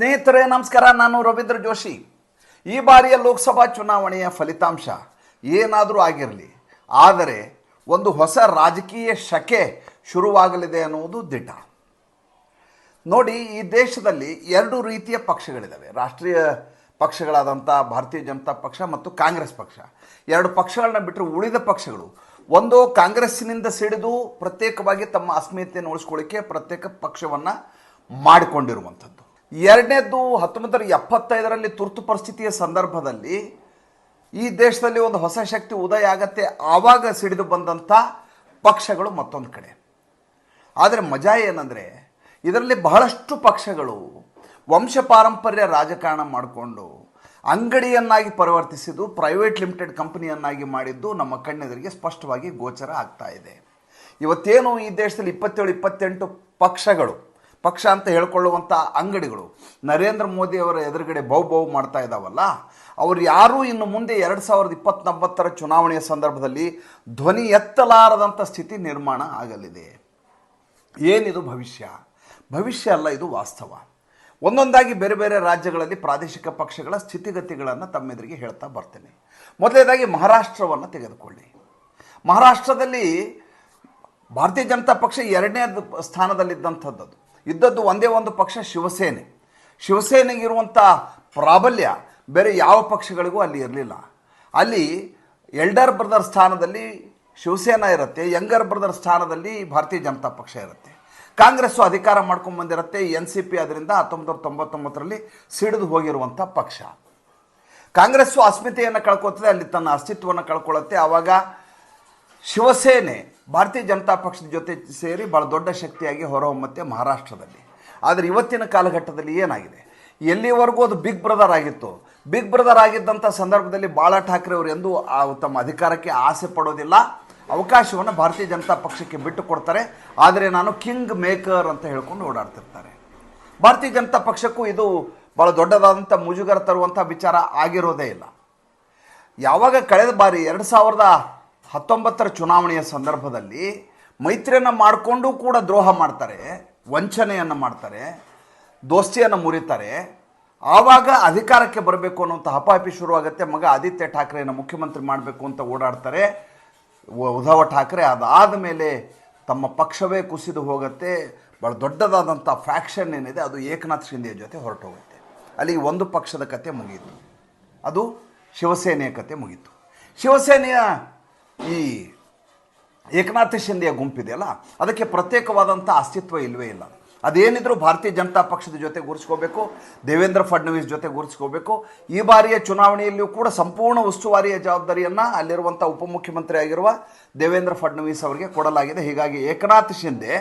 ಸ್ನೇಹಿತರೇ, ನಮಸ್ಕಾರ. ನಾನು ರವೀಂದ್ರ ಜೋಶಿ. ಈ ಬಾರಿಯ ಲೋಕಸಭಾ ಚುನಾವಣೆಯ ಫಲಿತಾಂಶ ಏನಾದರೂ ಆಗಿರಲಿ, ಆದರೆ ಒಂದು ಹೊಸ ರಾಜಕೀಯ ಶಕೆ ಶುರುವಾಗಲಿದೆ ಅನ್ನುವುದು ದಿಟ ನೋಡಿ, ಈ ದೇಶದಲ್ಲಿ ಎರಡು ರೀತಿಯ ಪಕ್ಷಗಳಿದ್ದಾವೆ. ರಾಷ್ಟ್ರೀಯ ಪಕ್ಷಗಳಾದಂಥ ಭಾರತೀಯ ಜನತಾ ಪಕ್ಷ ಮತ್ತು ಕಾಂಗ್ರೆಸ್ ಪಕ್ಷ. ಎರಡು ಪಕ್ಷಗಳನ್ನ ಬಿಟ್ಟರೆ ಉಳಿದ ಪಕ್ಷಗಳು. ಒಂದು ಕಾಂಗ್ರೆಸ್ಸಿನಿಂದ ಸಿಡಿದು ಪ್ರತ್ಯೇಕವಾಗಿ ತಮ್ಮ ಅಸ್ಮಿತೆಯನ್ನು ಉಳಿಸ್ಕೊಳ್ಳಿಕ್ಕೆ ಪ್ರತ್ಯೇಕ ಪಕ್ಷವನ್ನು ಮಾಡಿಕೊಂಡಿರುವಂಥದ್ದು. ಎರಡನೇದ್ದು ಹತ್ತೊಂಬತ್ತರ ಎಪ್ಪತ್ತೈದರಲ್ಲಿ ತುರ್ತು ಪರಿಸ್ಥಿತಿಯ ಸಂದರ್ಭದಲ್ಲಿ ಈ ದೇಶದಲ್ಲಿ ಒಂದು ಹೊಸ ಶಕ್ತಿ ಉದಯ ಆಗತ್ತೆ, ಆವಾಗ ಸಿಡಿದು ಬಂದಂಥ ಪಕ್ಷಗಳು ಮತ್ತೊಂದು ಕಡೆ. ಆದರೆ ಮಜಾ ಏನಂದರೆ, ಇದರಲ್ಲಿ ಬಹಳಷ್ಟು ಪಕ್ಷಗಳು ವಂಶ ಪಾರಂಪರ್ಯ ರಾಜಕಾರಣ ಮಾಡಿಕೊಂಡು ಅಂಗಡಿಯನ್ನಾಗಿ ಪರಿವರ್ತಿಸಿದ್ದು ಪ್ರೈವೇಟ್ ಲಿಮಿಟೆಡ್ ಕಂಪನಿಯನ್ನಾಗಿ ಮಾಡಿದ್ದು ನಮ್ಮ ಕಣ್ಣೆದುರಿಗೆ ಸ್ಪಷ್ಟವಾಗಿ ಗೋಚರ ಆಗ್ತಾ ಇದೆ. ಇವತ್ತೇನು ಈ ದೇಶದಲ್ಲಿ ಇಪ್ಪತ್ತೇಳು, ಇಪ್ಪತ್ತೆಂಟು ಪಕ್ಷಗಳು ಪಕ್ಷ ಅಂತ ಹೇಳ್ಕೊಳ್ಳುವಂಥ ಅಂಗಡಿಗಳು. ನರೇಂದ್ರ ಮೋದಿ ಅವರ ಎದುರುಗಡೆ ಬೌ ಬೌ ಮಾಡ್ತಾ ಇದ್ದಾವಲ್ಲ ಅವರು ಯಾರೂ ಇನ್ನು ಮುಂದೆ ಎರಡು ಸಾವಿರದ ಇಪ್ಪತ್ತೊಂಬತ್ತರ ಚುನಾವಣೆಯ ಸಂದರ್ಭದಲ್ಲಿ ಧ್ವನಿ ಎತ್ತಲಾರದಂಥ ಸ್ಥಿತಿ ನಿರ್ಮಾಣ ಆಗಲಿದೆ. ಏನಿದು ಭವಿಷ್ಯ? ಭವಿಷ್ಯ ಅಲ್ಲ, ಇದು ವಾಸ್ತವ. ಒಂದೊಂದಾಗಿ ಬೇರೆ ಬೇರೆ ರಾಜ್ಯಗಳಲ್ಲಿ ಪ್ರಾದೇಶಿಕ ಪಕ್ಷಗಳ ಸ್ಥಿತಿಗತಿಗಳನ್ನು ತಮ್ಮೆದುರಿಗೆ ಹೇಳ್ತಾ ಬರ್ತೇನೆ. ಮೊದಲನೇದಾಗಿ ಮಹಾರಾಷ್ಟ್ರವನ್ನು ತೆಗೆದುಕೊಳ್ಳಿ. ಮಹಾರಾಷ್ಟ್ರದಲ್ಲಿ ಭಾರತೀಯ ಜನತಾ ಪಕ್ಷ ಎರಡನೇ ಸ್ಥಾನದಲ್ಲಿದ್ದಂಥದ್ದು. ಇದ್ದದ್ದು ಒಂದೇ ಒಂದು ಪಕ್ಷ ಶಿವಸೇನೆ. ಶಿವಸೇನೆಗಿರುವಂಥ ಪ್ರಾಬಲ್ಯ ಬೇರೆ ಯಾವ ಪಕ್ಷಗಳಿಗೂ ಅಲ್ಲಿ ಇರಲಿಲ್ಲ. ಅಲ್ಲಿ ಎಲ್ಡರ್ ಬ್ರದರ್ ಸ್ಥಾನದಲ್ಲಿ ಶಿವಸೇನಾ ಇರುತ್ತೆ, ಯಂಗರ್ ಬ್ರದರ್ ಸ್ಥಾನದಲ್ಲಿ ಭಾರತೀಯ ಜನತಾ ಪಕ್ಷ ಇರುತ್ತೆ. ಕಾಂಗ್ರೆಸ್ಸು ಅಧಿಕಾರ ಮಾಡ್ಕೊಂಡು ಬಂದಿರುತ್ತೆ ಎನ್ ಸಿ ಪಿ ಅದರಿಂದ ಹತ್ತೊಂಬತ್ತು ತೊಂಬತ್ತೊಂಬತ್ತರಲ್ಲಿ ಸಿಡಿದು ಹೋಗಿರುವಂಥ ಪಕ್ಷ. ಕಾಂಗ್ರೆಸ್ಸು ಅಸ್ಮಿತೆಯನ್ನು ಕಳ್ಕೊತದೆ, ಅಲ್ಲಿ ತನ್ನ ಅಸ್ತಿತ್ವವನ್ನು ಕಳ್ಕೊಳ್ಳುತ್ತೆ ಆವಾಗ ಶಿವಸೇನೆ ಭಾರತೀಯ ಜನತಾ ಪಕ್ಷದ ಜೊತೆ ಸೇರಿ ಭಾಳ ದೊಡ್ಡ ಶಕ್ತಿಯಾಗಿ ಹೊರಹೊಮ್ಮತ್ತೆ ಮಹಾರಾಷ್ಟ್ರದಲ್ಲಿ. ಆದರೆ ಇವತ್ತಿನ ಕಾಲಘಟ್ಟದಲ್ಲಿ ಏನಾಗಿದೆ? ಎಲ್ಲಿವರೆಗೂ ಅದು ಬಿಗ್ ಬ್ರದರ್ ಆಗಿತ್ತು. ಬಿಗ್ ಬ್ರದರ್ ಆಗಿದ್ದಂಥ ಸಂದರ್ಭದಲ್ಲಿ ಬಾಳಾ ಠಾಕ್ರೆ ಅವರು ಎಂದು ತಮ್ಮ ಅಧಿಕಾರಕ್ಕೆ ಆಸೆ ಪಡೋದಿಲ್ಲ. ಅವಕಾಶವನ್ನು ಭಾರತೀಯ ಜನತಾ ಪಕ್ಷಕ್ಕೆ ಬಿಟ್ಟು ಕೊಡ್ತಾರೆ ಆದರೆ ನಾನು ಕಿಂಗ್ ಮೇಕರ್ ಅಂತ ಹೇಳ್ಕೊಂಡು ಓಡಾಡ್ತಿರ್ತಾರೆ. ಭಾರತೀಯ ಜನತಾ ಪಕ್ಷಕ್ಕೂ ಇದು ಭಾಳ ದೊಡ್ಡದಾದಂಥ ಮುಜುಗರ ತರುವಂಥ ವಿಚಾರ ಆಗಿರೋದೇ ಇಲ್ಲ. ಯಾವಾಗ ಕಳೆದ ಬಾರಿ ಎರಡು ಸಾವಿರದ ಹತ್ತೊಂಬತ್ತರ ಚುನಾವಣೆಯ ಸಂದರ್ಭದಲ್ಲಿ ಮೈತ್ರಿಯನ್ನು ಮಾಡಿಕೊಂಡು ಕೂಡ ದ್ರೋಹ ಮಾಡ್ತಾರೆ, ವಂಚನೆಯನ್ನು ಮಾಡ್ತಾರೆ, ದೋಸ್ತಿಯನ್ನು ಮುರಿತಾರೆ. ಆವಾಗ ಅಧಿಕಾರಕ್ಕೆ ಬರಬೇಕು ಅನ್ನುವಂಥ ಹಪಾಹಪಿ ಶುರುವಾಗುತ್ತೆ. ಮಗ ಆದಿತ್ಯ ಠಾಕ್ರೆಯನ್ನು ಮುಖ್ಯಮಂತ್ರಿ ಮಾಡಬೇಕು ಅಂತ ಓಡಾಡ್ತಾರೆ. ಉಧವ ಠಾಕ್ರೆ ಅದಾದ ಮೇಲೆ ತಮ್ಮ ಪಕ್ಷವೇ ಕುಸಿದು ಹೋಗುತ್ತೆ. ಭಾಳ ದೊಡ್ಡದಾದಂಥ ಫ್ಯಾಕ್ಷನ್ ಏನಿದೆ, ಅದು ಏಕನಾಥ್ ಶಿಂದೆಯ ಜೊತೆ ಹೊರಟು ಹೋಗುತ್ತೆ ಅಲ್ಲಿ ಒಂದು ಪಕ್ಷದ ಕತೆ ಮುಗಿಯಿತು. ಅದು ಶಿವಸೇನೆಯ ಕತೆ ಮುಗೀತು ಶಿವಸೇನೆಯ ಈ ಏಕನಾಥ ಶಿಂದೆಯ ಗುಂಪಿದೆಯಲ್ಲ, ಅದಕ್ಕೆ ಪ್ರತ್ಯೇಕವಾದಂಥ ಅಸ್ತಿತ್ವ ಇಲ್ಲವೇ ಇಲ್ಲ. ಅದೇನಿದ್ರು ಭಾರತೀಯ ಜನತಾ ಪಕ್ಷದ ಜೊತೆ ಗುರುಸ್ಕೋಬೇಕು ದೇವೇಂದ್ರ ಫಡ್ನವೀಸ್ ಜೊತೆ ಗುರುಸ್ಕೋಬೇಕು ಈ ಬಾರಿಯ ಚುನಾವಣೆಯಲ್ಲಿಯೂ ಕೂಡ ಸಂಪೂರ್ಣ ಉಸ್ತುವಾರಿಯ ಜವಾಬ್ದಾರಿಯನ್ನು ಅಲ್ಲಿರುವಂಥ ಉಪಮುಖ್ಯಮಂತ್ರಿ ಆಗಿರುವ ದೇವೇಂದ್ರ ಫಡ್ನವೀಸ್ ಅವರಿಗೆ ಕೊಡಲಾಗಿದೆ. ಹೀಗಾಗಿ ಏಕನಾಥ್ ಶಿಂದೆ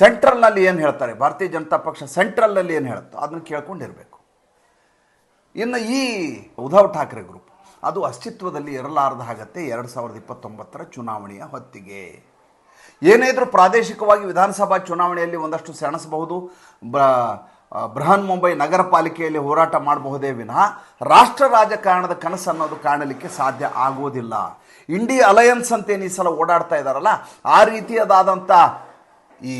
ಸೆಂಟ್ರಲ್ನಲ್ಲಿ ಏನು ಹೇಳ್ತಾರೆ? ಭಾರತೀಯ ಜನತಾ ಪಕ್ಷ ಸೆಂಟ್ರಲ್ನಲ್ಲಿ ಏನು ಹೇಳುತ್ತೋ ಅದನ್ನು ಕೇಳ್ಕೊಂಡಿರಬೇಕು. ಇನ್ನು ಈ ಉದ್ಧವ್ ಠಾಕ್ರೆ ಗ್ರೂಪ್ ಅದು ಅಸ್ತಿತ್ವದಲ್ಲಿ ಇರಲಾರದ ಆಗತ್ತೆ ಎರಡು ಸಾವಿರದ ಇಪ್ಪತ್ತೊಂಬತ್ತರ ಚುನಾವಣೆಯ ಹೊತ್ತಿಗೆ. ಏನೇ ಇದ್ರೂ ಪ್ರಾದೇಶಿಕವಾಗಿ ವಿಧಾನಸಭಾ ಚುನಾವಣೆಯಲ್ಲಿ ಒಂದಷ್ಟು ಸೆಣಸಬಹುದು. ಬೃಹನ್ ಮುಂಬೈ ನಗರ ಪಾಲಿಕೆಯಲ್ಲಿ ಹೋರಾಟ ಮಾಡಬಹುದೇ ವಿನಃ ರಾಷ್ಟ್ರ ರಾಜಕಾರಣದ ಕನಸು ಅನ್ನೋದು ಕಾಣಲಿಕ್ಕೆ ಸಾಧ್ಯ ಆಗೋದಿಲ್ಲ ಇಂಡಿ ಅಲಯನ್ಸ್ ಅಂತೇನು ಈ ಸಲ ಓಡಾಡ್ತಾ ಇದ್ದಾರಲ್ಲ ಆ ರೀತಿಯದಾದಂಥ ಈ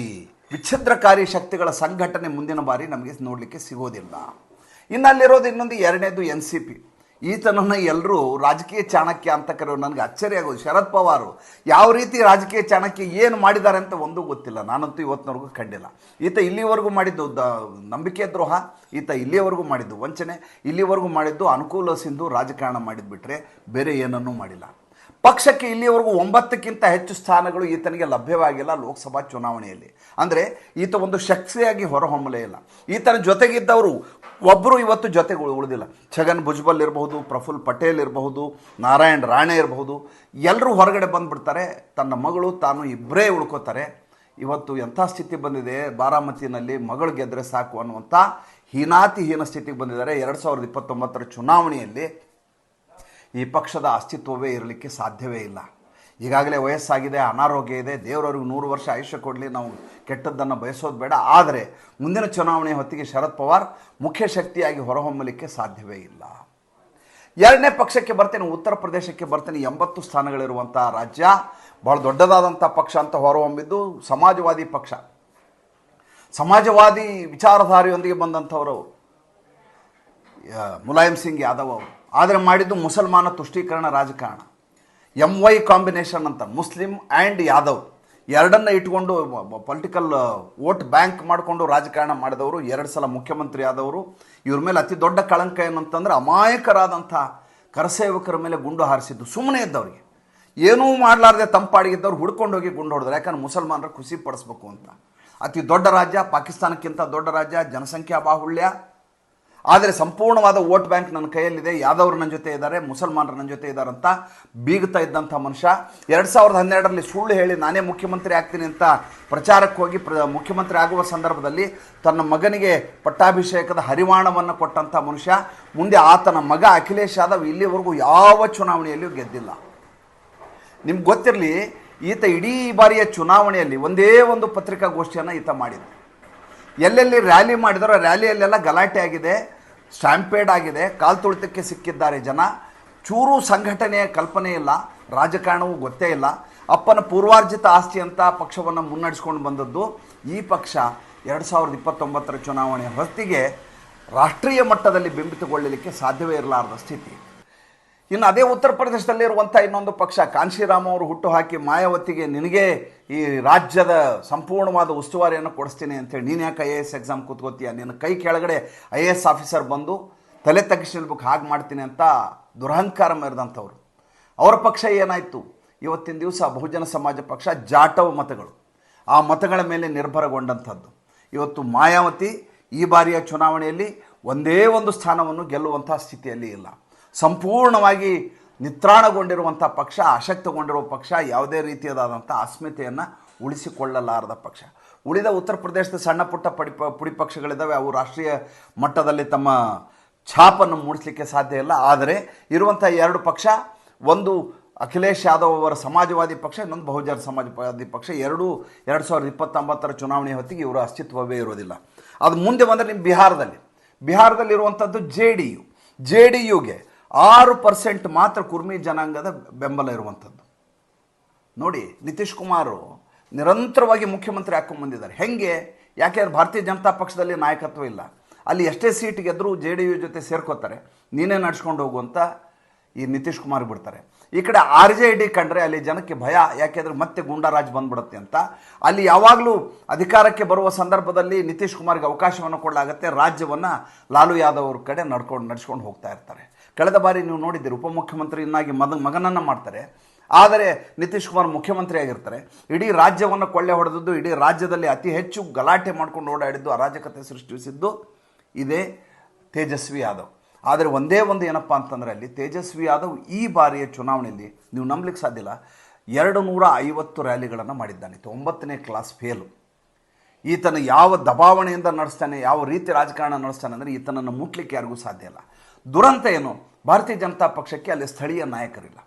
ವಿಚ್ಛಿದ್ರಕಾರಿ ಶಕ್ತಿಗಳ ಸಂಘಟನೆ ಮುಂದಿನ ಬಾರಿ ನಮಗೆ ನೋಡಲಿಕ್ಕೆ ಸಿಗೋದಿಲ್ಲ. ಇನ್ನಲ್ಲಿರೋದು ಇನ್ನೊಂದು ಎರಡನೇದು ಎನ್ ಸಿ ಪಿ. ಈತನನ್ನು ಎಲ್ಲರೂ ರಾಜಕೀಯ ಚಾಣಕ್ಯ ಅಂತ ಕರೆಯೋ ನನಗೆ ಅಚ್ಚರಿ ಆಗೋದು. ಶರದ್ ಪವಾರು ಯಾವ ರೀತಿ ರಾಜಕೀಯ ಚಾಣಕ್ಯ ಏನು ಮಾಡಿದ್ದಾರೆ ಅಂತ ಒಂದೂ ಗೊತ್ತಿಲ್ಲ. ನಾನಂತೂ ಇವತ್ತಿನವರೆಗೂ ಕಂಡಿಲ್ಲ. ಈತ ಇಲ್ಲಿವರೆಗೂ ಮಾಡಿದ್ದು ದ ನಂಬಿಕೆ ದ್ರೋಹ, ಈತ ಇಲ್ಲಿಯವರೆಗೂ ಮಾಡಿದ್ದು ವಂಚನೆ, ಇಲ್ಲಿವರೆಗೂ ಮಾಡಿದ್ದು ಅನುಕೂಲ ಸಿಂಧು ರಾಜಕಾರಣ ಮಾಡಿದ್ಬಿಟ್ರೆ ಬೇರೆ ಏನನ್ನೂ ಮಾಡಿಲ್ಲ. ಪಕ್ಷಕ್ಕೆ ಇಲ್ಲಿಯವರೆಗೂ ಒಂಬತ್ತಕ್ಕಿಂತ ಹೆಚ್ಚು ಸ್ಥಾನಗಳು ಈತನಿಗೆ ಲಭ್ಯವಾಗಿಲ್ಲ ಲೋಕಸಭಾ ಚುನಾವಣೆಯಲ್ಲಿ. ಅಂದರೆ ಈತ ಒಂದು ಶಕ್ತಿಯಾಗಿ ಹೊರಹೊಮ್ಮಲೇ ಇಲ್ಲ. ಈತನ ಜೊತೆಗಿದ್ದವರು ಒಬ್ಬರು ಇವತ್ತು ಜೊತೆಗೆ ಉಳ್- ಉಳಿದಿಲ್ಲ. ಛಗನ್ ಭುಜ್ಬಲ್ ಇರಬಹುದು, ಪ್ರಫುಲ್ ಪಟೇಲ್ ಇರಬಹುದು, ನಾರಾಯಣ್ ರಾಣೆ ಇರಬಹುದು. ಎಲ್ಲರೂ ಹೊರಗಡೆ ಬಂದುಬಿಡ್ತಾರೆ. ತನ್ನ ಮಗಳು, ತಾನು ಇಬ್ಬರೇ ಉಳ್ಕೋತಾರೆ. ಇವತ್ತು ಎಂಥ ಸ್ಥಿತಿ ಬಂದಿದೆ? ಬಾರಾಮತಿನಲ್ಲಿ ಮಗಳು ಗೆದ್ದರೆ ಸಾಕು ಅನ್ನುವಂಥ ಹೀನಾತಿ ಹೀನ ಸ್ಥಿತಿಗೆ ಬಂದಿದ್ದಾರೆ. ಎರಡು ಸಾವಿರದ ಇಪ್ಪತ್ತೊಂಬತ್ತರ ಚುನಾವಣೆಯಲ್ಲಿ ಈ ಪಕ್ಷದ ಅಸ್ತಿತ್ವವೇ ಇರಲಿಕ್ಕೆ ಸಾಧ್ಯವೇ ಇಲ್ಲ. ಈಗಾಗಲೇ ವಯಸ್ಸಾಗಿದೆ, ಅನಾರೋಗ್ಯ ಇದೆ, ದೇವರವ್ರಿಗೆ ನೂರು ವರ್ಷ ಆಯುಷ್ಯ ಕೊಡಲಿ, ನಾವು ಕೆಟ್ಟದ್ದನ್ನು ಬಯಸೋದು ಬೇಡ. ಆದರೆ ಮುಂದಿನ ಚುನಾವಣೆಯ ಹೊತ್ತಿಗೆ ಶರದ್ ಪವಾರ್ ಮುಖ್ಯ ಶಕ್ತಿಯಾಗಿ ಹೊರಹೊಮ್ಮಲಿಕ್ಕೆ ಸಾಧ್ಯವೇ ಇಲ್ಲ. ಎರಡನೇ ಪಕ್ಷಕ್ಕೆ ಬರ್ತೇನೆ, ಉತ್ತರ ಪ್ರದೇಶಕ್ಕೆ ಬರ್ತೇನೆ, ಎಂಬತ್ತು ಸ್ಥಾನಗಳಿರುವಂಥ ರಾಜ್ಯ ಭಾಳ ದೊಡ್ಡದಾದಂಥ ಪಕ್ಷ ಅಂತ ಹೊರಹೊಮ್ಮಿದ್ದು ಸಮಾಜವಾದಿ ಪಕ್ಷ. ಸಮಾಜವಾದಿ ವಿಚಾರಧಾರೆಯೊಂದಿಗೆ ಬಂದಂಥವರು ಮುಲಾಯಂ ಸಿಂಗ್ ಯಾದವ್ ಅವರು. ಆದರೆ ಮಾಡಿದ್ದು ಮುಸಲ್ಮಾನ ತುಷ್ಟೀಕರಣ ರಾಜಕಾರಣ. ಎಂ ವೈ ಕಾಂಬಿನೇಷನ್ ಅಂತ, ಮುಸ್ಲಿಂ ಆ್ಯಂಡ್ ಯಾದವ್. ಎರಡನ್ನ ಇಟ್ಕೊಂಡು ಪೊಲಿಟಿಕಲ್ ವೋಟ್ ಬ್ಯಾಂಕ್ ಮಾಡಿಕೊಂಡು ರಾಜಕಾರಣ ಮಾಡಿದವರು, ಎರಡು ಸಲ ಮುಖ್ಯಮಂತ್ರಿ ಆದವರು. ಇವ್ರ ಮೇಲೆ ಅತಿ ದೊಡ್ಡ ಕಳಂಕ ಏನಂತಂದರೆ ಅಮಾಯಕರಾದಂಥ ಕರಸೇವಕರ ಮೇಲೆ ಗುಂಡು ಹಾರಿಸಿದ್ದು. ಸುಮ್ಮನೆ ಇದ್ದವ್ರಿಗೆ. ಏನೂ ಮಾಡಲಾರ್ದೆ ತಂಪಾಡಿಗಿದ್ದವ್ರು ಹುಡ್ಕೊಂಡು ಹೋಗಿ ಗುಂಡು ಹೊಡೆದ್ರು. ಯಾಕಂದ್ರೆ ಮುಸಲ್ಮಾನರ ಖುಷಿ ಪಡಿಸ್ಬೇಕು ಅಂತ. ಅತಿ ದೊಡ್ಡ ರಾಜ್ಯ, ಪಾಕಿಸ್ತಾನಕ್ಕಿಂತ ದೊಡ್ಡ ರಾಜ್ಯ, ಜನಸಂಖ್ಯಾ ಬಾಹುಳ್ಯ. ಆದರೆ ಸಂಪೂರ್ಣವಾದ ವೋಟ್ ಬ್ಯಾಂಕ್ ನನ್ನ ಕೈಯಲ್ಲಿದೆ. ಯಾದವರು ನನ್ನ ಜೊತೆ ಇದ್ದಾರೆ, ಮುಸಲ್ಮಾನರು ನನ್ನ ಜೊತೆ ಇದ್ದಾರೆ ಅಂತ ಬೀಗ್ತಾ ಇದ್ದಂಥ ಮನುಷ್ಯ. ಎರಡು ಸಾವಿರದ ಹನ್ನೆರಡರಲ್ಲಿ ಸುಳ್ಳು ಹೇಳಿ ನಾನೇ ಮುಖ್ಯಮಂತ್ರಿ ಆಗ್ತೀನಿ ಅಂತ ಪ್ರಚಾರಕ್ಕೆ ಹೋಗಿ ಪ್ರ, ಮುಖ್ಯಮಂತ್ರಿ ಆಗುವ ಸಂದರ್ಭದಲ್ಲಿ ತನ್ನ ಮಗನಿಗೆ ಪಟ್ಟಾಭಿಷೇಕದ ಹರಿವಾಣವನ್ನು ಕೊಟ್ಟಂಥ ಮನುಷ್ಯ. ಮುಂದೆ ಆತನ ಮಗ ಅಖಿಲೇಶ್ ಯಾದವ್ ಇಲ್ಲಿವರೆಗೂ ಯಾವ ಚುನಾವಣೆಯಲ್ಲಿಯೂ ಗೆದ್ದಿಲ್ಲ. ನಿಮ್ಗೆ ಗೊತ್ತಿರಲಿ, ಈತ ಇಡೀ ಬಾರಿಯ ಚುನಾವಣೆಯಲ್ಲಿ ಒಂದೇ ಒಂದು ಪತ್ರಿಕಾಗೋಷ್ಠಿಯನ್ನು ಈತ ಮಾಡಿದ ಎಲ್ಲೆಲ್ಲಿ ರ್ಯಾಲಿ ಮಾಡಿದಾರೋ ರ್ಯಾಲಿಯಲ್ಲೆಲ್ಲ ಗಲಾಟೆ ಆಗಿದೆ, ಸ್ಟ್ಯಾಂಪೇಡ್ ಆಗಿದೆ, ಕಾಲು ತುಳಿತಕ್ಕೆ ಸಿಕ್ಕಿದ್ದಾರೆ ಜನ. ಚೂರು ಸಂಘಟನೆಯ ಕಲ್ಪನೆ ಇಲ್ಲ, ರಾಜಕಾರಣವೂ ಗೊತ್ತೇ ಇಲ್ಲ. ಅಪ್ಪನ ಪೂರ್ವಾರ್ಜಿತ ಆಸ್ತಿ ಅಂತ ಪಕ್ಷವನ್ನು ಮುನ್ನಡೆಸ್ಕೊಂಡು ಬಂದದ್ದು ಈ ಪಕ್ಷ ಎರಡು ಸಾವಿರದ ಇಪ್ಪತ್ತೊಂಬತ್ತರ ಚುನಾವಣೆ ಹೊತ್ತಿಗೆ ರಾಷ್ಟ್ರೀಯ ಮಟ್ಟದಲ್ಲಿ ಬಿಂಬಿತಗೊಳ್ಳಲಿಕ್ಕೆ ಸಾಧ್ಯವೇ ಇರಲಾರದ ಸ್ಥಿತಿ. ಇನ್ನು ಅದೇ ಉತ್ತರ ಪ್ರದೇಶದಲ್ಲಿರುವಂಥ ಇನ್ನೊಂದು ಪಕ್ಷ, ಕಾಂಶಿರಾಮ್ ಅವರು ಹುಟ್ಟು ಹಾಕಿ ಮಾಯಾವತಿಗೆ ನಿನಗೆ ಈ ರಾಜ್ಯದ ಸಂಪೂರ್ಣವಾದ ಉಸ್ತುವಾರಿಯನ್ನು ಕೊಡಿಸ್ತೀನಿ ಅಂತೇಳಿ. ನೀನು ಯಾಕೆ ಐ ಎ ಎಸ್ ಎಕ್ಸಾಮ್ ಕೂತ್ಕೋತೀಯ? ನಿನ್ನ ಕೈ ಕೆಳಗಡೆ ಐ ಎ ಎಸ್ ಆಫೀಸರ್ ಬಂದು ತಲೆ ತಗ್ಗಿಸಿ ನಿಲ್ಬೇಕು ಹಾಗೆ ಮಾಡ್ತೀನಿ ಅಂತ ದುರಹಂಕಾರ ಮೆರೆದಂಥವ್ರು. ಅವರ ಪಕ್ಷ ಏನಾಯಿತು? ಇವತ್ತಿನ ದಿವಸ ಬಹುಜನ ಸಮಾಜ ಪಕ್ಷ ಜಾಟವ್ ಮತಗಳು. ಆ ಮತಗಳ ಮೇಲೆ ನಿರ್ಭರಗೊಂಡಂಥದ್ದು. ಇವತ್ತು ಮಾಯಾವತಿ ಈ ಬಾರಿಯ ಚುನಾವಣೆಯಲ್ಲಿ ಒಂದೇ ಒಂದು ಸ್ಥಾನವನ್ನು ಗೆಲ್ಲುವಂಥ ಸ್ಥಿತಿಯಲ್ಲಿ ಇಲ್ಲ. ಸಂಪೂರ್ಣವಾಗಿ ನಿತ್ರಾಣಗೊಂಡಿರುವಂಥ ಪಕ್ಷ ಅಶಕ್ತಗೊಂಡಿರುವ ಪಕ್ಷ, ಯಾವುದೇ ರೀತಿಯಾದಂಥ ಅಸ್ಮಿತೆಯನ್ನು ಉಳಿಸಿಕೊಳ್ಳಲಾರದ ಪಕ್ಷ. ಉಳಿದ ಉತ್ತರ ಪ್ರದೇಶದ ಸಣ್ಣ ಪುಟ್ಟ ಪಡಿ ಪುಡಿ ಪಕ್ಷಗಳಿದ್ದಾವೆ ಅವು ರಾಷ್ಟ್ರೀಯ ಮಟ್ಟದಲ್ಲಿ ತಮ್ಮ ಛಾಪನ್ನು ಮೂಡಿಸಲಿಕ್ಕೆ ಸಾಧ್ಯ ಇಲ್ಲ. ಆದರೆ ಇರುವಂಥ ಎರಡು ಪಕ್ಷ, ಒಂದು ಅಖಿಲೇಶ್ ಯಾದವ್ ಅವರ ಸಮಾಜವಾದಿ ಪಕ್ಷ, ಇನ್ನೊಂದು ಬಹುಜನ ಸಮಾಜವಾದಿ ಪಕ್ಷ. ಎರಡೂ ಎರಡು ಸಾವಿರದ ಇಪ್ಪತ್ತೊಂಬತ್ತರ ಚುನಾವಣೆ ಹೊತ್ತಿಗೆ ಇವರ ಅಸ್ತಿತ್ವವೇ ಇರೋದಿಲ್ಲ ಅದು ಮುಂದೆ ಬಂದರೆ ನಿಮ್ಮ ಬಿಹಾರದಲ್ಲಿ. ಬಿಹಾರದಲ್ಲಿರುವಂಥದ್ದು J D U. J D ಯುಗೆ ಆರು ಪರ್ಸೆಂಟ್ ಮಾತ್ರ ಕುರ್ಮಿ ಜನಾಂಗದ ಬೆಂಬಲ ಇರುವಂಥದ್ದು. ನೋಡಿ, ನಿತೀಶ್ ಕುಮಾರು ನಿರಂತರವಾಗಿ ಮುಖ್ಯಮಂತ್ರಿ ಹಾಕೊಂಡು ಬಂದಿದ್ದಾರೆ. ಹೆಂಗೆ? ಯಾಕೆಂದ್ರೆ ಭಾರತೀಯ ಜನತಾ ಪಕ್ಷದಲ್ಲಿ ನಾಯಕತ್ವ ಇಲ್ಲ? ಅಲ್ಲಿ ಎಷ್ಟೇ ಸೀಟ್ ಗೆದ್ದರೂ ಜೆ ಡಿ ಯು ಜೊತೆ ಸೇರ್ಕೋತಾರೆ. ನೀನೇ ನಡ್ಸ್ಕೊಂಡು ಹೋಗುವಂಥ ಈ ನಿತೀಶ್ ಕುಮಾರ್ ಬಿಡ್ತಾರೆ. ಈ ಕಡೆ ಆರ್ ಜೆ ಡಿ ಕಂಡ್ರೆ ಅಲ್ಲಿ ಜನಕ್ಕೆ ಭಯ, ಯಾಕೆಂದ್ರೆ ಮತ್ತೆ ಗುಂಡಾರಾಜ್ ಬಂದ್ಬಿಡುತ್ತೆ ಅಂತ. ಅಲ್ಲಿ ಯಾವಾಗಲೂ ಅಧಿಕಾರಕ್ಕೆ ಬರುವ ಸಂದರ್ಭದಲ್ಲಿ ನಿತೀಶ್ ಕುಮಾರ್ಗೆ ಅವಕಾಶವನ್ನು ಕೊಡಲಾಗುತ್ತೆ. ರಾಜ್ಯವನ್ನು ಲಾಲು ಯಾದವ್ ಅವ್ರ ಕಡೆ ನಡ್ಕೊಂಡು ನಡ್ಸ್ಕೊಂಡು ಹೋಗ್ತಾ ಇರ್ತಾರೆ. ಕಳೆದ ಬಾರಿ ನೀವು ನೋಡಿದ್ದೀರಿ, ಉಪಮುಖ್ಯಮಂತ್ರಿಯನ್ನಾಗಿ ಮದ, ಮಗನನ್ನು ಮಾಡ್ತಾರೆ. ಆದರೆ ನಿತೀಶ್ ಕುಮಾರ್ ಮುಖ್ಯಮಂತ್ರಿ ಆಗಿರ್ತಾರೆ. ಇಡೀ ರಾಜ್ಯವನ್ನು ಕೊಳ್ಳೆ ಹೊಡೆದದ್ದು, ಇಡೀ ರಾಜ್ಯದಲ್ಲಿ ಅತಿ ಹೆಚ್ಚು ಗಲಾಟೆ ಮಾಡ್ಕೊಂಡು ಓಡಾಡಿದ್ದು, ಅರಾಜಕತೆ ಸೃಷ್ಟಿಸಿದ್ದು ಇದೇ ತೇಜಸ್ವಿ ಯಾದವ್. ಆದರೆ ಒಂದೇ ಒಂದು ಏನಪ್ಪ ಅಂತಂದರೆ ಅಲ್ಲಿ ತೇಜಸ್ವಿ ಯಾದವ್ ಈ ಬಾರಿಯ ಚುನಾವಣೆಯಲ್ಲಿ, ನೀವು ನಂಬಲಿಕ್ಕೆ ಸಾಧ್ಯ ಇಲ್ಲ, ಎರಡು ನೂರ ಐವತ್ತು ರ್ಯಾಲಿಗಳನ್ನು ಮಾಡಿದ್ದಾನೆ. ಒಂಬತ್ತನೇ ಕ್ಲಾಸ್ ಫೇಲು. ಈತನ ಯಾವ ದಬಾವಣೆಯಿಂದ ನಡೆಸ್ತಾನೆ, ಯಾವ ರೀತಿ ರಾಜಕಾರಣ ನಡೆಸ್ತಾನೆ ಅಂದರೆ ಈತನನ್ನು ಮುಟ್ಲಿಕ್ಕೆ ಯಾರಿಗೂ ಸಾಧ್ಯ ಇಲ್ಲ. ದುರಂತ ಏನು? ಭಾರತೀಯ ಜನತಾ ಪಕ್ಷಕ್ಕೆ ಅಲ್ಲಿ ಸ್ಥಳೀಯ ನಾಯಕರಿಲ್ಲ.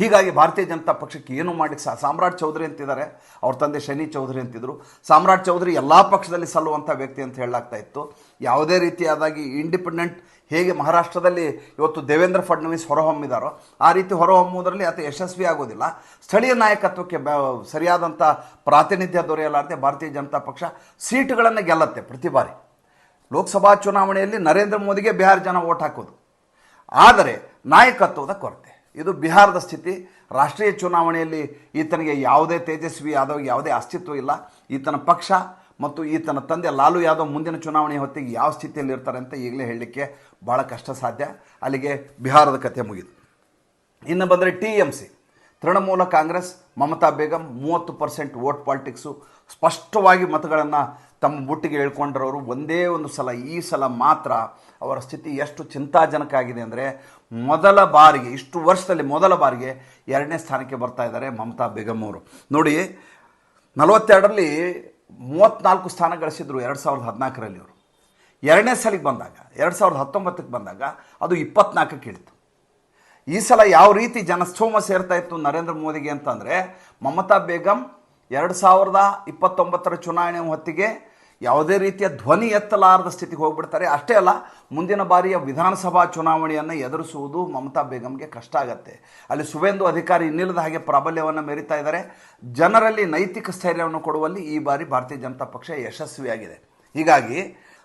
ಹೀಗಾಗಿ ಭಾರತೀಯ ಜನತಾ ಪಕ್ಷಕ್ಕೆ ಏನು ಮಾಡಿ ಸಾಮ್ರಾಟ್ ಚೌಧರಿ ಅಂತಿದ್ದಾರೆ, ಅವ್ರ ತಂದೆ ಶನಿ ಚೌಧರಿ ಅಂತಿದ್ರು. ಸಾಮ್ರಾಟ್ ಚೌಧರಿ ಎಲ್ಲ ಪಕ್ಷದಲ್ಲಿ ಸಲ್ಲುವಂಥ ವ್ಯಕ್ತಿ ಅಂತ ಹೇಳಲಾಗ್ತಾ ಇತ್ತು. ಯಾವುದೇ ರೀತಿಯಾದಾಗಿ ಇಂಡಿಪೆಂಡೆಂಟ್ ಹೇಗೆ ಮಹಾರಾಷ್ಟ್ರದಲ್ಲಿ ಇವತ್ತು ದೇವೇಂದ್ರ ಫಡ್ನವೀಸ್ ಹೊರಹೊಮ್ಮಿದಾರೋ ಆ ರೀತಿ ಹೊರಹೊಮ್ಮುವುದರಲ್ಲಿ ಅತಿ ಯಶಸ್ವಿ ಆಗೋದಿಲ್ಲ. ಸ್ಥಳೀಯ ನಾಯಕತ್ವಕ್ಕೆ ಸರಿಯಾದಂಥ ಪ್ರಾತಿನಿಧ್ಯ ದೊರೆಯಲಾರದೆ ಭಾರತೀಯ ಜನತಾ ಪಕ್ಷ ಸೀಟುಗಳನ್ನು ಗೆಲ್ಲತ್ತೆ ಪ್ರತಿ ಬಾರಿ. ಲೋಕಸಭಾ ಚುನಾವಣೆಯಲ್ಲಿ ನರೇಂದ್ರ ಮೋದಿಗೆ ಬಿಹಾರ ಜನ ಓಟ್ ಹಾಕೋದು. ಆದರೆ ನಾಯಕತ್ವದ ಕೊರತೆ. ಇದು ಬಿಹಾರದ ಸ್ಥಿತಿ. ರಾಷ್ಟ್ರೀಯ ಚುನಾವಣೆಯಲ್ಲಿ ಈತನಿಗೆ ಯಾವುದೇ ತೇಜಸ್ವಿ ಯಾದವ್ ಯಾವುದೇ ಅಸ್ತಿತ್ವ ಇಲ್ಲ. ಈತನ ಪಕ್ಷ ಮತ್ತು ಈತನ ತಂದೆ ಲಾಲು ಯಾದವ್ ಮುಂದಿನ ಚುನಾವಣೆ ಹೊತ್ತಿಗೆ ಯಾವ ಸ್ಥಿತಿಯಲ್ಲಿ ಇರ್ತಾರೆ ಅಂತ ಈಗಲೇ ಹೇಳಲಿಕ್ಕೆ ಭಾಳ ಕಷ್ಟ ಸಾಧ್ಯ. ಅಲ್ಲಿಗೆ ಬಿಹಾರದ ಕಥೆ ಮುಗಿದು. ಇನ್ನು ಬಂದರೆ T M C. Trinamool Congress, Mamata Begum ಮೂವತ್ತು ಪರ್ಸೆಂಟ್ ವೋಟ್ ಪಾಲಿಟಿಕ್ಸು ಸ್ಪಷ್ಟವಾಗಿ ಮತಗಳನ್ನು ತಮ್ಮ ಬುಟ್ಟಿಗೆ ಹೇಳ್ಕೊಂಡಿರೋರು ಒಂದೇ ಒಂದು ಸಲ, ಈ ಸಲ ಮಾತ್ರ ಅವರ ಸ್ಥಿತಿ ಎಷ್ಟು ಚಿಂತಾಜನಕ ಆಗಿದೆ ಅಂದರೆ ಮೊದಲ ಬಾರಿಗೆ, ಇಷ್ಟು ವರ್ಷದಲ್ಲಿ ಮೊದಲ ಬಾರಿಗೆ ಎರಡನೇ ಸ್ಥಾನಕ್ಕೆ ಬರ್ತಾ ಇದ್ದಾರೆ ಮಮತಾ ಬೇಗಮ್ ಅವರು. ನೋಡಿ, ನಲವತ್ತೆರಡರಲ್ಲಿ ಮೂವತ್ತ್ನಾಲ್ಕು ಸ್ಥಾನ ಗಳಿಸಿದ್ರು ಎರಡು ಸಾವಿರದ ಹದಿನಾಲ್ಕರಲ್ಲಿ ಅವರು. ಎರಡನೇ ಸಲಿಗೆ ಬಂದಾಗ, ಎರಡು ಸಾವಿರದ ಹತ್ತೊಂಬತ್ತಕ್ಕೆ ಬಂದಾಗ ಅದು ಇಪ್ಪತ್ನಾಲ್ಕಕ್ಕೆ ಇಳಿತು. ಈ ಸಲ ಯಾವ ರೀತಿ ಜನಸ್ತೋಮ ಸೇರ್ತಾ ಇತ್ತು ನರೇಂದ್ರ ಮೋದಿಗೆ ಅಂತಂದರೆ ಮಮತಾ ಬೇಗಂ ಎರಡು ಸಾವಿರದ ಇಪ್ಪತ್ತೊಂಬತ್ತರ ಚುನಾವಣೆ ಹೊತ್ತಿಗೆ ಯಾವುದೇ ರೀತಿಯ ಧ್ವನಿ ಎತ್ತಲಾರದ ಸ್ಥಿತಿಗೆ ಹೋಗ್ಬಿಡ್ತಾರೆ. ಅಷ್ಟೇ ಅಲ್ಲ, ಮುಂದಿನ ಬಾರಿಯ ವಿಧಾನಸಭಾ ಚುನಾವಣೆಯನ್ನು ಎದುರಿಸುವುದು ಮಮತಾ ಬೇಗಂಗೆ ಕಷ್ಟ ಆಗತ್ತೆ. ಅಲ್ಲಿ ಸುವೇಂದು ಅಧಿಕಾರಿ ಇನ್ನಿಲ್ಲದ ಹಾಗೆ ಪ್ರಾಬಲ್ಯವನ್ನು ಮೆರಿತಾ ಇದ್ದಾರೆ. ಜನರಲ್ಲಿ ನೈತಿಕ ಸ್ಥೈರ್ಯವನ್ನು ಕೊಡುವಲ್ಲಿ ಈ ಬಾರಿ ಭಾರತೀಯ ಜನತಾ ಪಕ್ಷ ಯಶಸ್ವಿಯಾಗಿದೆ. ಹೀಗಾಗಿ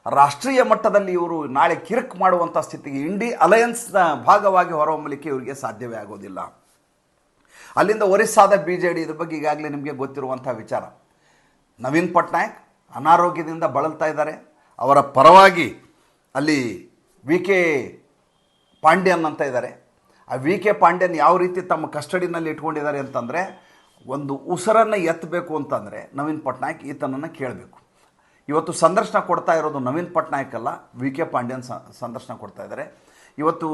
ರಾಷ್ಟ್ರೀಯ ಮಟ್ಟದಲ್ಲಿ ಇವರು ನಾಳೆ ಕಿರಿಕ್ ಮಾಡುವಂಥ ಸ್ಥಿತಿಗೆ ಇಂಡಿ ಅಲಯನ್ಸ್ನ ಭಾಗವಾಗಿ ಹೊರಹೊಮ್ಮಲಿಕ್ಕೆ ಇವರಿಗೆ ಸಾಧ್ಯವೇ ಆಗೋದಿಲ್ಲ. ಅಲ್ಲಿಂದ ಒರಿಸ್ಸಾದ ಬಿ ಜೆ ಇದ್ರ ಬಗ್ಗೆ ಈಗಾಗಲೇ ನಿಮಗೆ ಗೊತ್ತಿರುವಂಥ ವಿಚಾರ. ನವೀನ್ ಪಟ್ನಾಯಕ್ ಅನಾರೋಗ್ಯದಿಂದ ಬಳಲ್ತಾ ಇದ್ದಾರೆ. ಅವರ ಪರವಾಗಿ ಅಲ್ಲಿ ವಿ ಕೆ ಪಾಂಡ್ಯನ್ ಅಂತ ಇದ್ದಾರೆ. ಆ ವಿ ಕೆ ಪಾಂಡ್ಯನ್ ಯಾವ ರೀತಿ ತಮ್ಮ ಕಸ್ಟಡಿನಲ್ಲಿ ಇಟ್ಕೊಂಡಿದ್ದಾರೆ ಅಂತಂದರೆ, ಒಂದು ಉಸಿರನ್ನು ಎತ್ತಬೇಕು ಅಂತಂದರೆ ನವೀನ್ ಪಟ್ನಾಯಕ್ ಈತನನ್ನು ಕೇಳಬೇಕು. ಇವತ್ತು ಸಂದರ್ಶನ ಕೊಡ್ತಾ ಇರೋದು ನವೀನ್ ಪಟ್ನಾಯಕ್ ಅಲ್ಲ, ವಿ ಕೆ ಪಾಂಡ್ಯನ್ ಸಂದರ್ಶನ ಕೊಡ್ತಾ ಇದ್ದಾರೆ. ಇವತ್ತು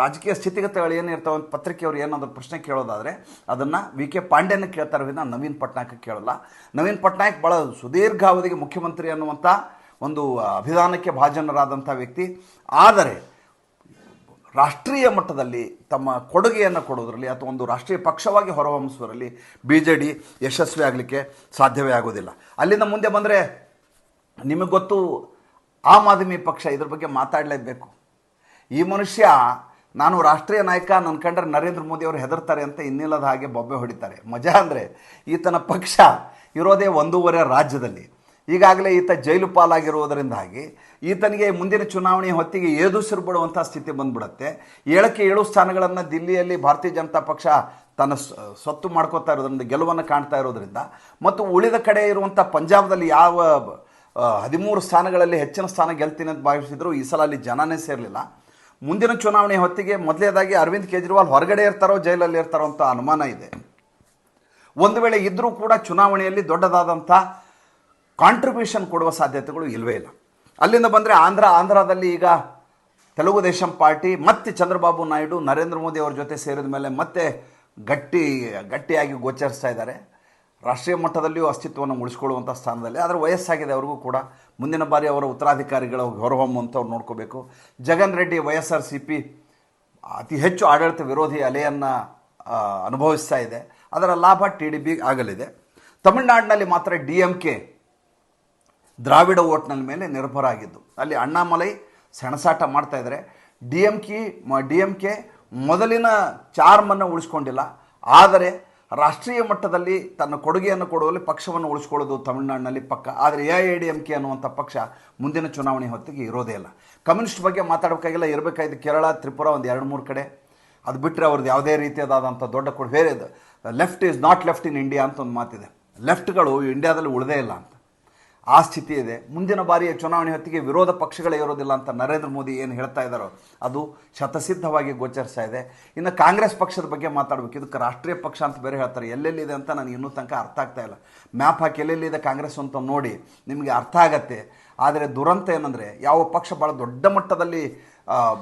ರಾಜಕೀಯ ಸ್ಥಿತಿಗತಿಗಳು ಏನಿರ್ತಾವೆ ಅಂತ ಪತ್ರಿಕೆಯವರು ಏನಾದರೂ ಪ್ರಶ್ನೆ ಕೇಳೋದಾದರೆ ಅದನ್ನು ವಿ ಕೆ ಪಾಂಡ್ಯನ ಕೇಳ್ತಾರೆ ವಿನ ನವೀನ್ ಪಟ್ನಾಯಕ್ ಕೇಳಲ್ಲ. ನವೀನ್ ಪಟ್ನಾಯಕ್ ಭಾಳ ಸುದೀರ್ಘಾವಧಿಗೆ ಮುಖ್ಯಮಂತ್ರಿ ಅನ್ನುವಂಥ ಒಂದು ಅಭಿಧಾನಕ್ಕೆ ಭಾಜನರಾದಂಥ ವ್ಯಕ್ತಿ. ಆದರೆ ರಾಷ್ಟ್ರೀಯ ಮಟ್ಟದಲ್ಲಿ ತಮ್ಮ ಕೊಡುಗೆಯನ್ನು ಕೊಡೋದರಲ್ಲಿ ಅಥವಾ ಒಂದು ರಾಷ್ಟ್ರೀಯ ಪಕ್ಷವಾಗಿ ಹೊರಹೊಮ್ಮಿಸುವರಲ್ಲಿ ಬಿ ಜೆ ಡಿ ಯಶಸ್ವಿ ಆಗಲಿಕ್ಕೆ ಸಾಧ್ಯವೇ ಆಗೋದಿಲ್ಲ ಅಲ್ಲಿಂದ ಮುಂದೆ ಬಂದರೆ ನಿಮಗೆ ಗೊತ್ತು, ಆಮ್ ಆದ್ಮಿ ಪಕ್ಷ ಇದ್ರ ಬಗ್ಗೆ ಮಾತಾಡಲೇಬೇಕು. ಈ ಮನುಷ್ಯ ನಾನು ರಾಷ್ಟ್ರೀಯ ನಾಯಕ ನನ್ನ ಕಂಡ್ರೆ ನರೇಂದ್ರ ಮೋದಿ ಅವರು ಹೆದರ್ತಾರೆ ಅಂತ ಇನ್ನಿಲ್ಲದ ಹಾಗೆ ಬೊಬ್ಬೆ ಹೊಡಿತಾರೆ. ಮಜಾ ಅಂದರೆ ಈತನ ಪಕ್ಷ ಇರೋದೇ ಒಂದೂವರೆ ರಾಜ್ಯದಲ್ಲಿ. ಈಗಾಗಲೇ ಈತ ಜೈಲು ಪಾಲಾಗಿರುವುದರಿಂದಾಗಿ ಈತನಿಗೆ ಮುಂದಿನ ಚುನಾವಣೆ ಹೊತ್ತಿಗೆ ಏದುಸಿರು ಬಿಡುವಂಥ ಸ್ಥಿತಿ ಬಂದ್ಬಿಡುತ್ತೆ. ಏಳಕ್ಕೆ ಏಳು ಸ್ಥಾನಗಳನ್ನು ದಿಲ್ಲಿಯಲ್ಲಿ ಭಾರತೀಯ ಜನತಾ ಪಕ್ಷ ತನ್ನ ಸೊತ್ತು ಮಾಡ್ಕೋತಾ ಇರೋದ್ರಿಂದ, ಗೆಲುವನ್ನು ಕಾಣ್ತಾ ಇರೋದ್ರಿಂದ ಮತ್ತು ಉಳಿದ ಕಡೆ ಇರುವಂಥ ಪಂಜಾಬ್ದಲ್ಲಿ ಯಾವ ಹದಿಮೂರು ಸ್ಥಾನಗಳಲ್ಲಿ ಹೆಚ್ಚಿನ ಸ್ಥಾನ ಗೆಲ್ತೀನಿ ಅಂತ ಭಾವಿಸಿದ್ರು, ಈ ಸಲ ಅಲ್ಲಿ ಜನನೇ ಸೇರಲಿಲ್ಲ. ಮುಂದಿನ ಚುನಾವಣೆ ಹೊತ್ತಿಗೆ ಮೊದಲೇದಾಗಿ ಅರವಿಂದ್ ಕೇಜ್ರಿವಾಲ್ ಹೊರಗಡೆ ಇರ್ತಾರೋ, ಜೈಲಲ್ಲಿ ಇರ್ತಾರೋ ಅಂತ ಅನುಮಾನ ಇದೆ. ಒಂದು ವೇಳೆ ಇದ್ದರೂ ಕೂಡ ಚುನಾವಣೆಯಲ್ಲಿ ದೊಡ್ಡದಾದಂಥ ಕಾಂಟ್ರಿಬ್ಯೂಷನ್ ಕೊಡುವ ಸಾಧ್ಯತೆಗಳು ಇಲ್ಲವೇ ಇಲ್ಲ. ಅಲ್ಲಿಂದ ಬಂದರೆ ಆಂಧ್ರ, ಆಂಧ್ರದಲ್ಲಿ ಈಗ ತೆಲುಗು ದೇಶಂ ಪಾರ್ಟಿ, ಮತ್ತೆ ಚಂದ್ರಬಾಬು ನಾಯ್ಡು, ನರೇಂದ್ರ ಮೋದಿ ಅವ್ರ ಜೊತೆ ಸೇರಿದ ಮೇಲೆ ಮತ್ತೆ ಗಟ್ಟಿ, ಗಟ್ಟಿಯಾಗಿ ಗೋಚರಿಸ್ತಾ ಇದ್ದಾರೆ. ರಾಷ್ಟ್ರೀಯ ಮಟ್ಟದಲ್ಲಿಯೂ ಅಸ್ತಿತ್ವವನ್ನು ಉಳಿಸ್ಕೊಳ್ಳುವಂಥ ಸ್ಥಾನದಲ್ಲಿ. ಆದರೆ ವಯಸ್ಸಾಗಿದೆ ಅವ್ರಿಗೂ ಕೂಡ. ಮುಂದಿನ ಬಾರಿ ಅವರ ಉತ್ತರಾಧಿಕಾರಿಗಳು ಹೊರಹೊಮ್ಮುವಂಥವ್ರು ನೋಡ್ಕೋಬೇಕು. Jagan Reddy, Y S R C P ಅತಿ ಹೆಚ್ಚು ಆಡಳಿತ ವಿರೋಧಿ ಅಲೆಯನ್ನು ಅನುಭವಿಸ್ತಾ ಇದೆ. ಅದರ ಲಾಭ ಟಿ ಡಿ ಬಿ ಆಗಲಿದೆ. ತಮಿಳುನಾಡಿನಲ್ಲಿ ಮಾತ್ರ ಡಿ ಎಂ ಕೆ ದ್ರಾವಿಡ ಓಟ್ನ ಮೇಲೆ ನಿರ್ಭರ ಆಗಿದ್ದು. ಅಲ್ಲಿ ಅಣ್ಣಾಮಲೈ ಸೆಣಸಾಟ ಮಾಡ್ತಾ ಇದ್ದಾರೆ D M K D M K ಮೊದಲಿನ ಚಾರ್ಮನ್ನು ಉಳಿಸ್ಕೊಂಡಿಲ್ಲ. ಆದರೆ ರಾಷ್ಟ್ರೀಯ ಮಟ್ಟದಲ್ಲಿ ತನ್ನ ಕೊಡುಗೆಯನ್ನು ಕೊಡುವಲ್ಲಿ ಪಕ್ಷವನ್ನು ಉಳಿಸ್ಕೊಳ್ಳೋದು ತಮಿಳುನಾಡಿನಲ್ಲಿ ಪಕ್ಕ. ಆದರೆ A I D M K ಅನ್ನುವಂಥ ಪಕ್ಷ ಮುಂದಿನ ಚುನಾವಣೆ ಹೊತ್ತಿಗೆ ಇರೋದೇ ಇಲ್ಲ. ಕಮ್ಯುನಿಸ್ಟ್ ಬಗ್ಗೆ ಮಾತಾಡಬೇಕಾಗಿಲ್ಲ. ಇರಬೇಕಾಯ್ತು ಕೇರಳ, ತ್ರಿಪುರ ಒಂದು ಎರಡು ಮೂರು ಕಡೆ. ಅದು ಬಿಟ್ಟರೆ ಅವ್ರದ್ದು ಯಾವುದೇ ರೀತಿಯಾದಂಥ ದೊಡ್ಡ ಕೊಡು ಬೇರೆ left is not left in India ಅಂತ ಒಂದು ಮಾತಿದೆ. ಲೆಫ್ಟ್ಗಳು ಇಂಡಿಯಾದಲ್ಲಿ ಉಳಿದೇ ಇಲ್ಲ ಅಂತ. ಆ ಸ್ಥಿತಿ ಇದೆ. ಮುಂದಿನ ಬಾರಿಯ ಚುನಾವಣೆ ಹೊತ್ತಿಗೆ ವಿರೋಧ ಪಕ್ಷಗಳೇ ಇರೋದಿಲ್ಲ ಅಂತ ನರೇಂದ್ರ ಮೋದಿ ಏನು ಹೇಳ್ತಾ ಇದ್ದಾರೋ, ಅದು ಶತಸಿದ್ಧವಾಗಿ ಗೋಚರಿಸ್ತಾ ಇದೆ. ಇನ್ನು ಕಾಂಗ್ರೆಸ್ ಪಕ್ಷದ ಬಗ್ಗೆ ಮಾತಾಡಬೇಕು. ಇದಕ್ಕೆ ರಾಷ್ಟ್ರೀಯ ಪಕ್ಷ ಅಂತ ಬೇರೆ ಹೇಳ್ತಾರೆ. ಎಲ್ಲೆಲ್ಲಿದೆ ಅಂತ ನನಗೆ ಇನ್ನೂ ತನಕ ಅರ್ಥ ಆಗ್ತಾ ಇಲ್ಲ. ಮ್ಯಾಪ್ ಹಾಕಿ ಎಲ್ಲೆಲ್ಲಿದೆ ಕಾಂಗ್ರೆಸ್ ಅಂತ ನೋಡಿ ನಿಮಗೆ ಅರ್ಥ ಆಗತ್ತೆ. ಆದರೆ ದುರಂತ ಏನಂದರೆ, ಯಾವ ಪಕ್ಷ ಭಾಳ ದೊಡ್ಡ ಮಟ್ಟದಲ್ಲಿ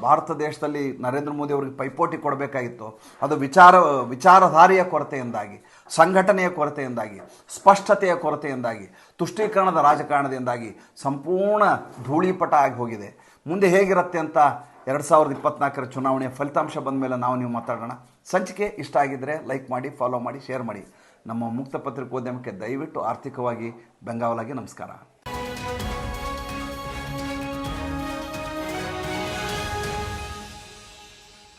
ಭಾರತ ದೇಶದಲ್ಲಿ ನರೇಂದ್ರ ಮೋದಿ ಅವರಿಗೆ ಪೈಪೋಟಿ ಕೊಡಬೇಕಾಗಿತ್ತು. ಅದು ವಿಚಾರ, ವಿಚಾರಧಾರೆಯ ಕೊರತೆಯಿಂದಾಗಿ. ಸಂಘಟನೆಯ ಕೊರತೆಯಿಂದಾಗಿ, ಸ್ಪಷ್ಟತೆಯ ಕೊರತೆಯಿಂದಾಗಿ, ತುಷ್ಟೀಕರಣದ ರಾಜಕಾರಣದಿಂದಾಗಿ ಸಂಪೂರ್ಣ ಧೂಳಿಪಟ ಆಗಿ ಹೋಗಿದೆ. ಮುಂದೆ ಹೇಗಿರುತ್ತೆ ಅಂತ ಎರಡು ಸಾವಿರದ ಇಪ್ಪತ್ನಾಲ್ಕರ ಚುನಾವಣೆಯ ಫಲಿತಾಂಶ ಬಂದ ಮೇಲೆ ನಾವು ನೀವು ಮಾತಾಡೋಣ. ಸಂಚಿಕೆ ಇಷ್ಟ ಆಗಿದ್ದರೆ ಲೈಕ್ ಮಾಡಿ, ಫಾಲೋ ಮಾಡಿ, ಶೇರ್ ಮಾಡಿ. ನಮ್ಮ ಮುಕ್ತ ಪತ್ರಿಕೋದ್ಯಮಕ್ಕೆ ದಯವಿಟ್ಟು ಆರ್ಥಿಕವಾಗಿ ಬೆಂಗಾವಲಾಗಿ ನಮಸ್ಕಾರ.